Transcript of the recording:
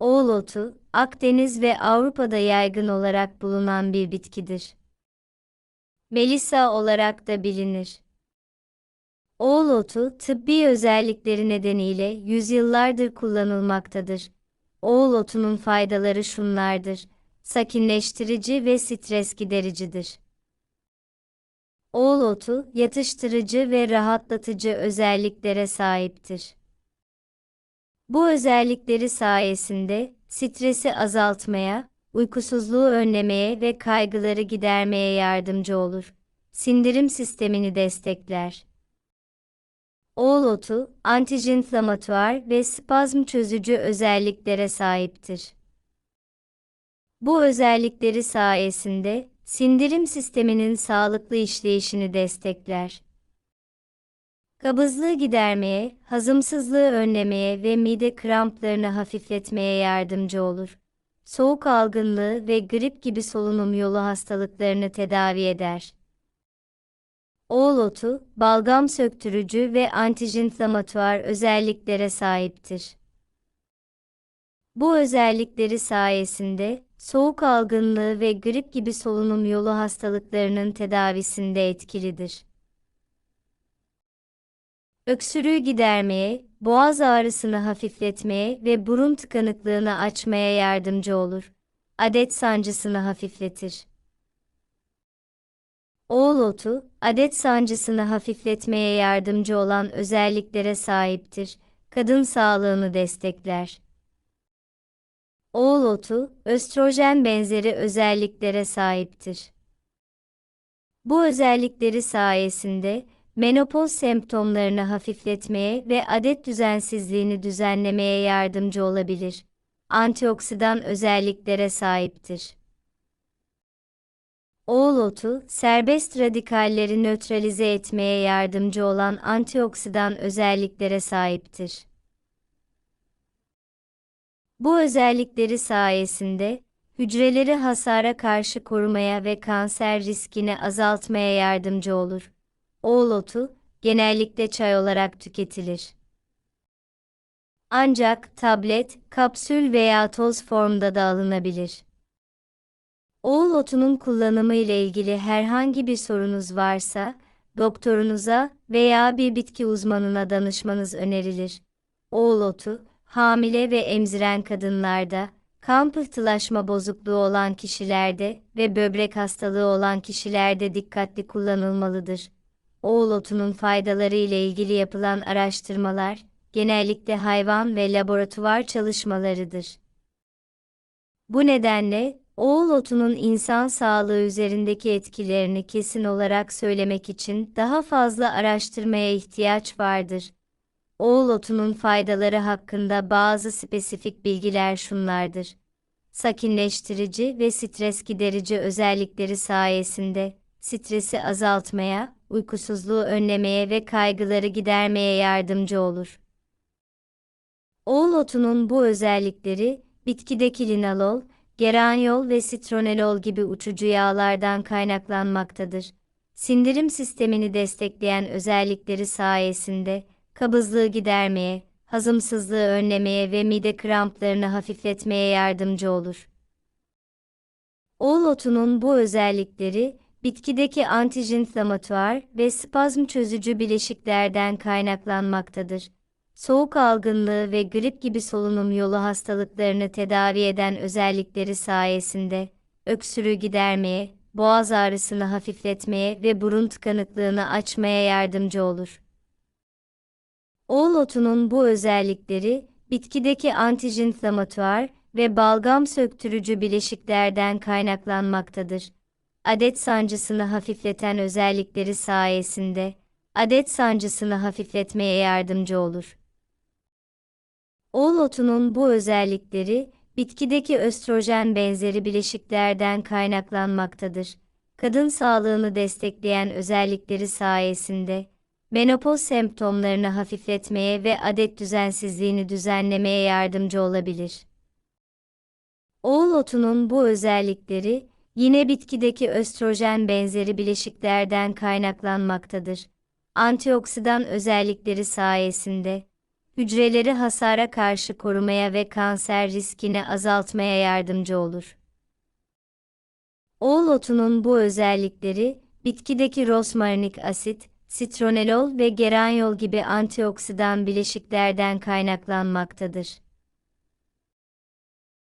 Oğul otu, Akdeniz ve Avrupa'da yaygın olarak bulunan bir bitkidir. Melisa olarak da bilinir. Oğul otu, tıbbi özellikleri nedeniyle yüzyıllardır kullanılmaktadır. Oğul otunun faydaları şunlardır. Sakinleştirici ve stres gidericidir. Oğul otu, yatıştırıcı ve rahatlatıcı özelliklere sahiptir. Bu özellikleri sayesinde stresi azaltmaya, uykusuzluğu önlemeye ve kaygıları gidermeye yardımcı olur. Sindirim sistemini destekler. Oğul otu, antijinflamatuar ve spazm çözücü özelliklere sahiptir. Bu özellikleri sayesinde sindirim sisteminin sağlıklı işleyişini destekler. Kabızlığı gidermeye, hazımsızlığı önlemeye ve mide kramplarını hafifletmeye yardımcı olur. Soğuk algınlığı ve grip gibi solunum yolu hastalıklarını tedavi eder. Oğul otu, balgam söktürücü ve antijinflamatuar özelliklere sahiptir. Bu özellikleri sayesinde soğuk algınlığı ve grip gibi solunum yolu hastalıklarının tedavisinde etkilidir. Öksürüğü gidermeye, boğaz ağrısını hafifletmeye ve burun tıkanıklığını açmaya yardımcı olur. Adet sancısını hafifletir. Oğul otu, adet sancısını hafifletmeye yardımcı olan özelliklere sahiptir. Kadın sağlığını destekler. Oğul otu, östrojen benzeri özelliklere sahiptir. Bu özellikleri sayesinde menopoz semptomlarını hafifletmeye ve adet düzensizliğini düzenlemeye yardımcı olabilir. Antioksidan özelliklere sahiptir. Oğul otu, serbest radikalleri nötralize etmeye yardımcı olan antioksidan özelliklere sahiptir. Bu özellikleri sayesinde hücreleri hasara karşı korumaya ve kanser riskini azaltmaya yardımcı olur. Oğul otu genellikle çay olarak tüketilir. Ancak tablet, kapsül veya toz formda da alınabilir. Oğul otunun kullanımı ile ilgili herhangi bir sorunuz varsa, doktorunuza veya bir bitki uzmanına danışmanız önerilir. Oğul otu, hamile ve emziren kadınlarda, kan pıhtılaşma bozukluğu olan kişilerde ve böbrek hastalığı olan kişilerde dikkatli kullanılmalıdır. Oğul faydaları ile ilgili yapılan araştırmalar, genellikle hayvan ve laboratuvar çalışmalarıdır. Bu nedenle, oğul otunun insan sağlığı üzerindeki etkilerini kesin olarak söylemek için daha fazla araştırmaya ihtiyaç vardır. Oğul otunun faydaları hakkında bazı spesifik bilgiler şunlardır. Sakinleştirici ve stres giderici özellikleri sayesinde stresi azaltmaya, uykusuzluğu önlemeye ve kaygıları gidermeye yardımcı olur. Oğul otunun bu özellikleri, bitkideki linalol, geraniol ve sitronelol gibi uçucu yağlardan kaynaklanmaktadır. Sindirim sistemini destekleyen özellikleri sayesinde, kabızlığı gidermeye, hazımsızlığı önlemeye ve mide kramplarını hafifletmeye yardımcı olur. Oğul otunun bu özellikleri, bitkideki antijinflamatuar ve spazm çözücü bileşiklerden kaynaklanmaktadır. Soğuk algınlığı ve grip gibi solunum yolu hastalıklarını tedavi eden özellikleri sayesinde öksürüğü gidermeye, boğaz ağrısını hafifletmeye ve burun tıkanıklığını açmaya yardımcı olur. Oğul otunun bu özellikleri bitkideki antijinflamatuar ve balgam söktürücü bileşiklerden kaynaklanmaktadır adet sancısını hafifleten özellikleri sayesinde adet sancısını hafifletmeye yardımcı olur. Oğul otunun bu özellikleri bitkideki östrojen benzeri bileşiklerden kaynaklanmaktadır. Kadın sağlığını destekleyen özellikleri sayesinde menopoz semptomlarını hafifletmeye ve adet düzensizliğini düzenlemeye yardımcı olabilir. Oğul otunun bu özellikleri yine bitkideki östrojen benzeri bileşiklerden kaynaklanmaktadır. Antioksidan özellikleri sayesinde hücreleri hasara karşı korumaya ve kanser riskini azaltmaya yardımcı olur. Oğul otunun bu özellikleri, bitkideki rosmarinik asit, sitronelol ve geranyol gibi antioksidan bileşiklerden kaynaklanmaktadır.